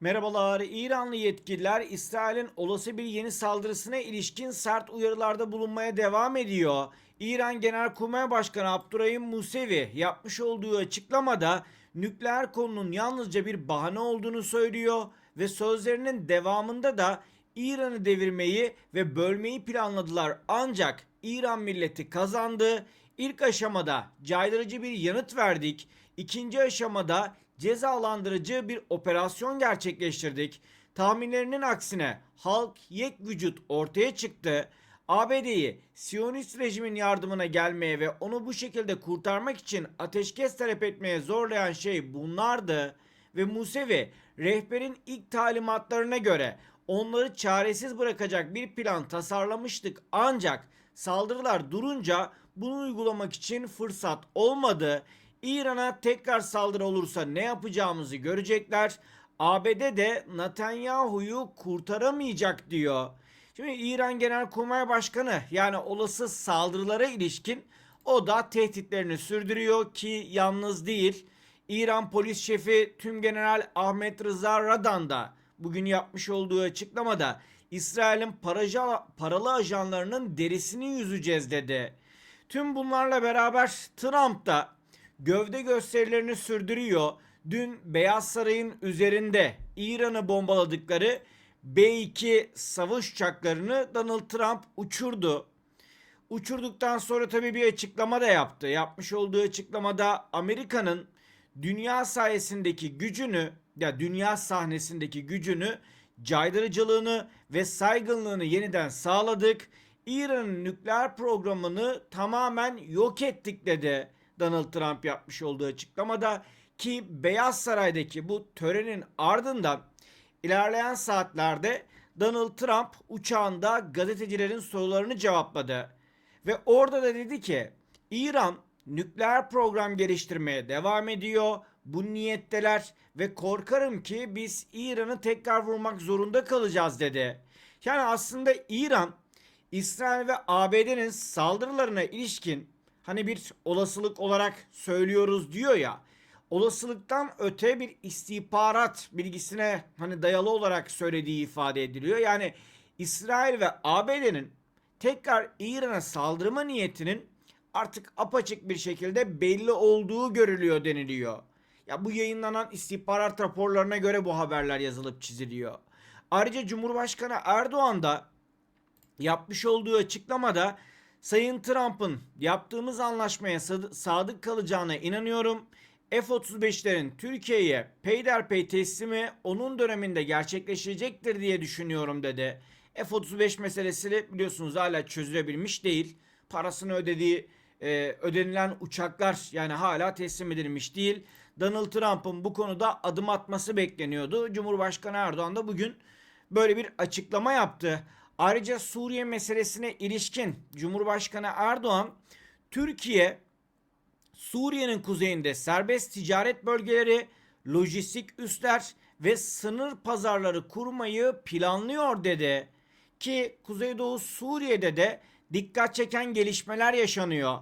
Merhabalar. İranlı yetkililer İsrail'in olası bir yeni saldırısına ilişkin sert uyarılarda bulunmaya devam ediyor. İran Genelkurmay Başkanı Abdurrahim Musevi yapmış olduğu açıklamada nükleer konunun yalnızca bir bahane olduğunu söylüyor ve sözlerinin devamında da İran'ı devirmeyi ve bölmeyi planladılar ancak İran milleti kazandı. İlk aşamada caydırıcı bir yanıt verdik. İkinci aşamada cezalandırıcı bir operasyon gerçekleştirdik. Tahminlerinin aksine halk yek vücut ortaya çıktı. ABD'yi Siyonist rejimin yardımına gelmeye ve onu bu şekilde kurtarmak için ateşkes talep etmeye zorlayan şey bunlardı. Ve Musevi rehberin ilk talimatlarına göre onları çaresiz bırakacak bir plan tasarlamıştık ancak saldırılar durunca bunu uygulamak için fırsat olmadı. İran'a tekrar saldırı olursa ne yapacağımızı görecekler. ABD de Netanyahu'yu kurtaramayacak diyor. Şimdi İran Genelkurmay Başkanı yani olası saldırılara ilişkin o da tehditlerini sürdürüyor ki yalnız değil. İran polis şefi Tüm General Ahmet Rıza Radan da bugün yapmış olduğu açıklamada İsrail'in paralı ajanlarının derisini yüzeceğiz dedi. Tüm bunlarla beraber Trump da gövde gösterilerini sürdürüyor. Dün Beyaz Saray'ın üzerinde İran'ı bombaladıkları B-2 savaş uçaklarını Donald Trump uçurdu. Uçurduktan sonra tabii bir açıklama da yaptı. Yapmış olduğu açıklamada Amerika'nın dünya sayesindeki gücünü ya dünya sahnesindeki gücünü caydırıcılığını ve saygınlığını yeniden sağladık. İran'ın nükleer programını tamamen yok ettik dedi Donald Trump yapmış olduğu açıklamada ki Beyaz Saray'daki bu törenin ardından ilerleyen saatlerde Donald Trump uçağında gazetecilerin sorularını cevapladı. Ve orada da dedi ki İran nükleer program geliştirmeye devam ediyor. Bu niyetteler ve korkarım ki biz İran'ı tekrar vurmak zorunda kalacağız dedi. Yani aslında İran İsrail ve ABD'nin saldırılarına ilişkin hani bir olasılık olarak söylüyoruz diyor ya. Olasılıktan öte bir istihbarat bilgisine hani dayalı olarak söylediği ifade ediliyor. Yani İsrail ve ABD'nin tekrar İran'a saldırma niyetinin artık apaçık bir şekilde belli olduğu görülüyor deniliyor. Ya bu yayınlanan istihbarat raporlarına göre bu haberler yazılıp çiziliyor. Ayrıca Cumhurbaşkanı Erdoğan da yapmış olduğu açıklamada Sayın Trump'ın yaptığımız anlaşmaya sad- sadık kalacağına inanıyorum. F-35'lerin Türkiye'ye peyderpey teslimi onun döneminde gerçekleşecektir diye düşünüyorum dedi. F-35 meselesi biliyorsunuz hala çözülebilmiş değil. Parasını ödediği e, ödenilen uçaklar yani hala teslim edilmiş değil. Donald Trump'ın bu konuda adım atması bekleniyordu. Cumhurbaşkanı Erdoğan da bugün böyle bir açıklama yaptı. Ayrıca Suriye meselesine ilişkin Cumhurbaşkanı Erdoğan Türkiye Suriye'nin kuzeyinde serbest ticaret bölgeleri, lojistik üsler ve sınır pazarları kurmayı planlıyor dedi. Ki Kuzeydoğu Suriye'de de dikkat çeken gelişmeler yaşanıyor.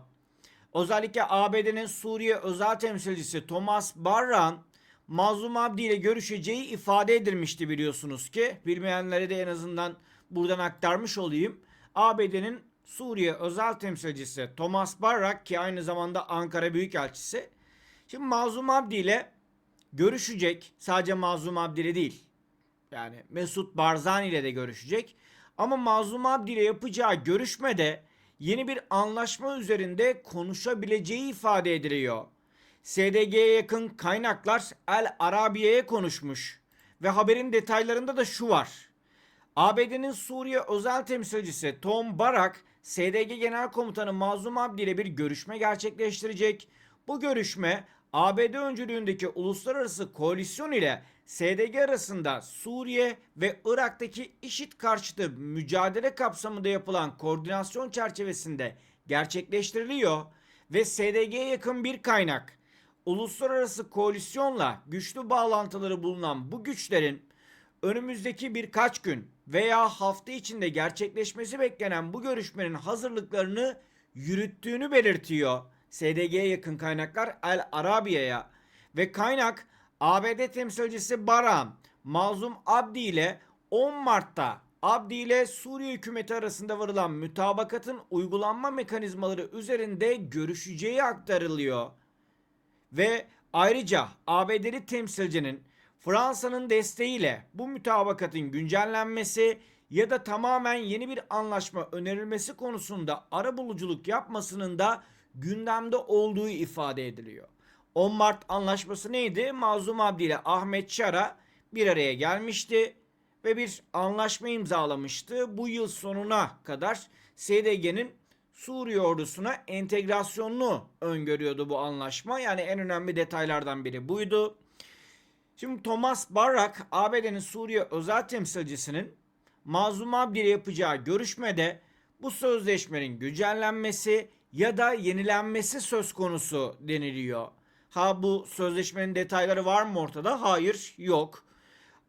Özellikle ABD'nin Suriye özel temsilcisi Thomas Barran Mazlum Abdi ile görüşeceği ifade edilmişti biliyorsunuz ki. Bilmeyenlere de en azından buradan aktarmış olayım. ABD'nin Suriye özel temsilcisi Thomas Barrak ki aynı zamanda Ankara Büyükelçisi. Şimdi Mazlum Abdi ile görüşecek. Sadece Mazlum Abdi ile değil. Yani Mesut Barzani ile de görüşecek. Ama Mazlum Abdi ile yapacağı görüşmede yeni bir anlaşma üzerinde konuşabileceği ifade ediliyor. SDG'ye yakın kaynaklar El Arabiye'ye konuşmuş ve haberin detaylarında da şu var. ABD'nin Suriye özel temsilcisi Tom Barak, SDG Genel Komutanı Mazlum Abdi ile bir görüşme gerçekleştirecek. Bu görüşme ABD öncülüğündeki uluslararası koalisyon ile SDG arasında Suriye ve Irak'taki IŞİD karşıtı mücadele kapsamında yapılan koordinasyon çerçevesinde gerçekleştiriliyor ve SDG'ye yakın bir kaynak uluslararası koalisyonla güçlü bağlantıları bulunan bu güçlerin önümüzdeki birkaç gün veya hafta içinde gerçekleşmesi beklenen bu görüşmenin hazırlıklarını yürüttüğünü belirtiyor. SDG'ye yakın kaynaklar El Arabiye'ye ve kaynak ABD temsilcisi Baran Mazlum Abdi ile 10 Mart'ta Abdi ile Suriye hükümeti arasında varılan mütabakatın uygulanma mekanizmaları üzerinde görüşeceği aktarılıyor. Ve ayrıca ABD'li temsilcinin Fransa'nın desteğiyle bu mütabakatın güncellenmesi ya da tamamen yeni bir anlaşma önerilmesi konusunda arabuluculuk yapmasının da gündemde olduğu ifade ediliyor. 10 Mart anlaşması neydi? Mazlum Abdi ile Ahmet Şara bir araya gelmişti ve bir anlaşma imzalamıştı. Bu yıl sonuna kadar SDG'nin Suriye ordusuna entegrasyonunu öngörüyordu bu anlaşma. Yani en önemli detaylardan biri buydu. Şimdi Thomas Barrak, ABD'nin Suriye özel temsilcisinin Mazlum Abdi ile yapacağı görüşmede bu sözleşmenin güncellenmesi ya da yenilenmesi söz konusu deniliyor. Ha bu sözleşmenin detayları var mı ortada? Hayır, yok.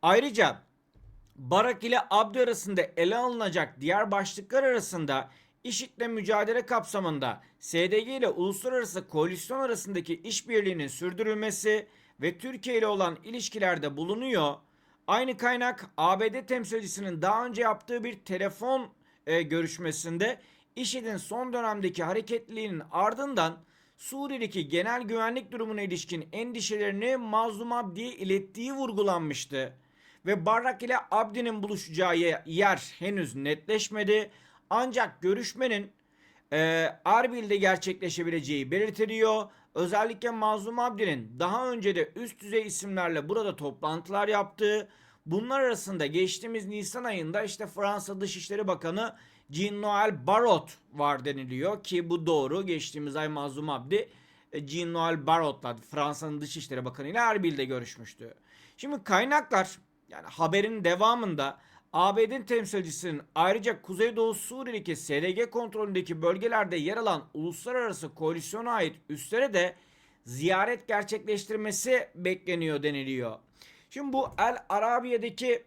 Ayrıca Barak ile Abdi arasında ele alınacak diğer başlıklar arasında IŞİD'le mücadele kapsamında SDG ile uluslararası koalisyon arasındaki işbirliğinin sürdürülmesi ve Türkiye ile olan ilişkilerde bulunuyor. Aynı kaynak ABD temsilcisinin daha önce yaptığı bir telefon e, görüşmesinde IŞİD'in son dönemdeki hareketliliğinin ardından Suriye'deki genel güvenlik durumuna ilişkin endişelerini Mazlum Abdi'ye ilettiği vurgulanmıştı ve Barrak ile Abdi'nin buluşacağı yer henüz netleşmedi. Ancak görüşmenin e, Erbil'de gerçekleşebileceği belirtiliyor. Özellikle Mazlum Abdi'nin daha önce de üst düzey isimlerle burada toplantılar yaptığı, bunlar arasında geçtiğimiz Nisan ayında işte Fransa Dışişleri Bakanı Jean-Noël Barrot var deniliyor ki bu doğru. Geçtiğimiz ay Mazlum Abdi e, Jean-Noël Barrot'la Fransa'nın Dışişleri Bakanı ile Erbil'de görüşmüştü. Şimdi kaynaklar yani haberin devamında ABD'nin temsilcisinin ayrıca Kuzeydoğu Suriye'deki SDG kontrolündeki bölgelerde yer alan uluslararası koalisyona ait üslere de ziyaret gerçekleştirmesi bekleniyor deniliyor. Şimdi bu El Arabiye'deki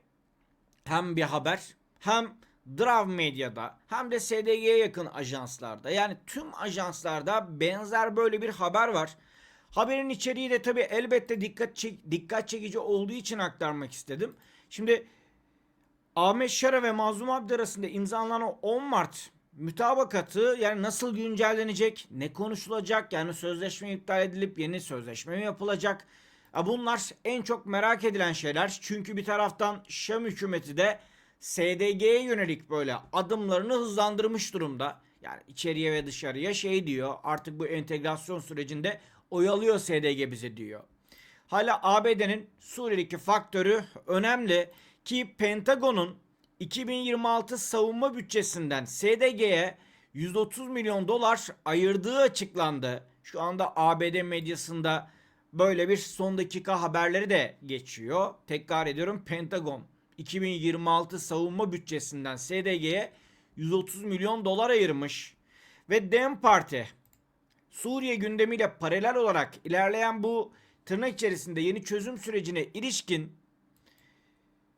hem bir haber hem Drav Medya'da hem de SDG'ye yakın ajanslarda yani tüm ajanslarda benzer böyle bir haber var. Haberin içeriği de tabii elbette dikkat çek dikkat çekici olduğu için aktarmak istedim. Şimdi Ahmet Şara ve Mazlum Abdi arasında imzalanan 10 Mart mütabakatı yani nasıl güncellenecek, ne konuşulacak, yani sözleşme iptal edilip yeni sözleşme mi yapılacak? Bunlar en çok merak edilen şeyler. Çünkü bir taraftan Şam hükümeti de SDG'ye yönelik böyle adımlarını hızlandırmış durumda. Yani içeriye ve dışarıya şey diyor artık bu entegrasyon sürecinde oyalıyor SDG bize diyor. Hala ABD'nin Suriye'deki faktörü önemli ki Pentagon'un 2026 savunma bütçesinden SDG'ye 130 milyon dolar ayırdığı açıklandı. Şu anda ABD medyasında böyle bir son dakika haberleri de geçiyor. Tekrar ediyorum Pentagon 2026 savunma bütçesinden SDG'ye 130 milyon dolar ayırmış. Ve Dem Parti Suriye gündemiyle paralel olarak ilerleyen bu tırnak içerisinde yeni çözüm sürecine ilişkin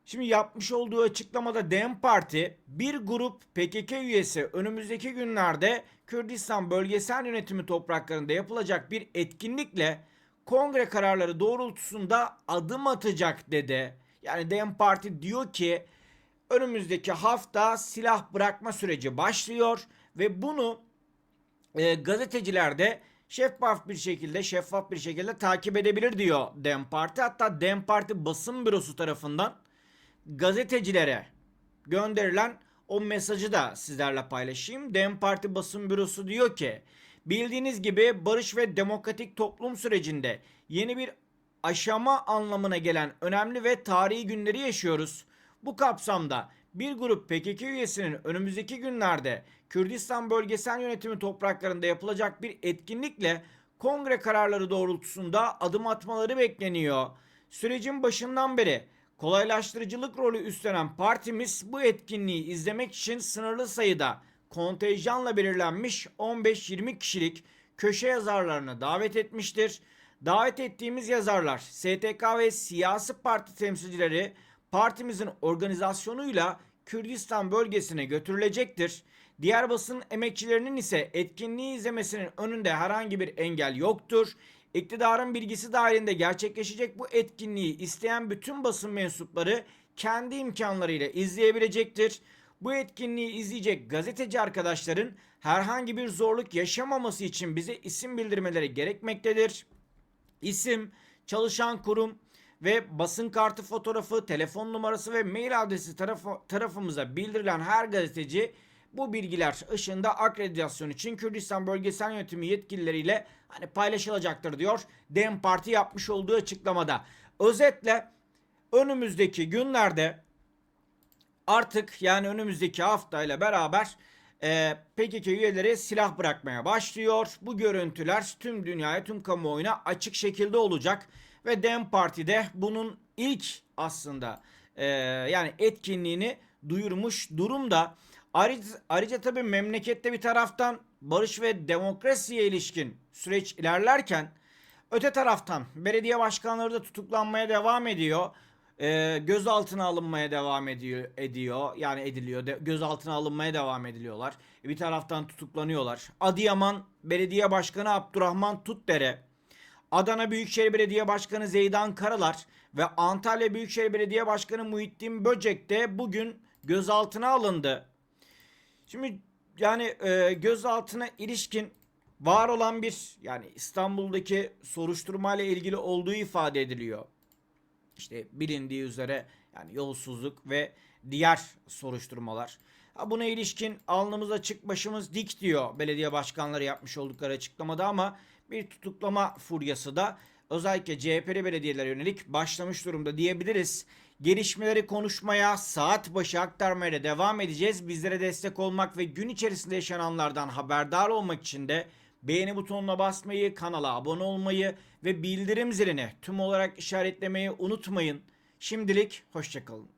Şimdi yapmış olduğu açıklamada DEM Parti bir grup PKK üyesi önümüzdeki günlerde Kürdistan bölgesel yönetimi topraklarında yapılacak bir etkinlikle kongre kararları doğrultusunda adım atacak dedi. Yani DEM Parti diyor ki önümüzdeki hafta silah bırakma süreci başlıyor ve bunu e, gazeteciler de şeffaf bir şekilde şeffaf bir şekilde takip edebilir diyor DEM Parti. Hatta DEM Parti basın bürosu tarafından gazetecilere gönderilen o mesajı da sizlerle paylaşayım. DEM Parti basın bürosu diyor ki bildiğiniz gibi barış ve demokratik toplum sürecinde yeni bir aşama anlamına gelen önemli ve tarihi günleri yaşıyoruz. Bu kapsamda bir grup PKK üyesinin önümüzdeki günlerde Kürdistan bölgesel yönetimi topraklarında yapılacak bir etkinlikle kongre kararları doğrultusunda adım atmaları bekleniyor. Sürecin başından beri kolaylaştırıcılık rolü üstlenen partimiz bu etkinliği izlemek için sınırlı sayıda kontenjanla belirlenmiş 15-20 kişilik köşe yazarlarını davet etmiştir. Davet ettiğimiz yazarlar STK ve siyasi parti temsilcileri partimizin organizasyonuyla Kürdistan bölgesine götürülecektir. Diğer basın emekçilerinin ise etkinliği izlemesinin önünde herhangi bir engel yoktur. İktidarın bilgisi dahilinde gerçekleşecek bu etkinliği isteyen bütün basın mensupları kendi imkanlarıyla izleyebilecektir. Bu etkinliği izleyecek gazeteci arkadaşların herhangi bir zorluk yaşamaması için bize isim bildirmeleri gerekmektedir. İsim, çalışan kurum ve basın kartı fotoğrafı, telefon numarası ve mail adresi tarafı, tarafımıza bildirilen her gazeteci bu bilgiler ışığında akreditasyon için Kürdistan Bölgesel Yönetimi yetkilileriyle hani paylaşılacaktır diyor DEM Parti yapmış olduğu açıklamada. Özetle önümüzdeki günlerde artık yani önümüzdeki haftayla beraber e, PKK üyeleri silah bırakmaya başlıyor. Bu görüntüler tüm dünyaya, tüm kamuoyuna açık şekilde olacak. Ve DEM Parti'de bunun ilk aslında e, yani etkinliğini duyurmuş durumda. Ayrıca, ayrıca tabii memlekette bir taraftan barış ve demokrasiye ilişkin süreç ilerlerken öte taraftan belediye başkanları da tutuklanmaya devam ediyor. Ee, gözaltına alınmaya devam ediyor ediyor yani ediliyor de, gözaltına alınmaya devam ediliyorlar E, bir taraftan tutuklanıyorlar Adıyaman Belediye Başkanı Abdurrahman Tutdere Adana Büyükşehir Belediye Başkanı Zeydan Karalar ve Antalya Büyükşehir Belediye Başkanı Muhittin Böcek de bugün gözaltına alındı. Şimdi yani e, gözaltına ilişkin var olan bir yani İstanbul'daki soruşturma ile ilgili olduğu ifade ediliyor. İşte bilindiği üzere yani yolsuzluk ve diğer soruşturmalar. Ha buna ilişkin alnımız açık başımız dik diyor belediye başkanları yapmış oldukları açıklamada ama bir tutuklama furyası da özellikle CHP'li belediyelere yönelik başlamış durumda diyebiliriz. Gelişmeleri konuşmaya, saat başı aktarmaya devam edeceğiz. Bizlere destek olmak ve gün içerisinde yaşananlardan haberdar olmak için de beğeni butonuna basmayı, kanala abone olmayı ve bildirim zilini tüm olarak işaretlemeyi unutmayın. Şimdilik hoşçakalın.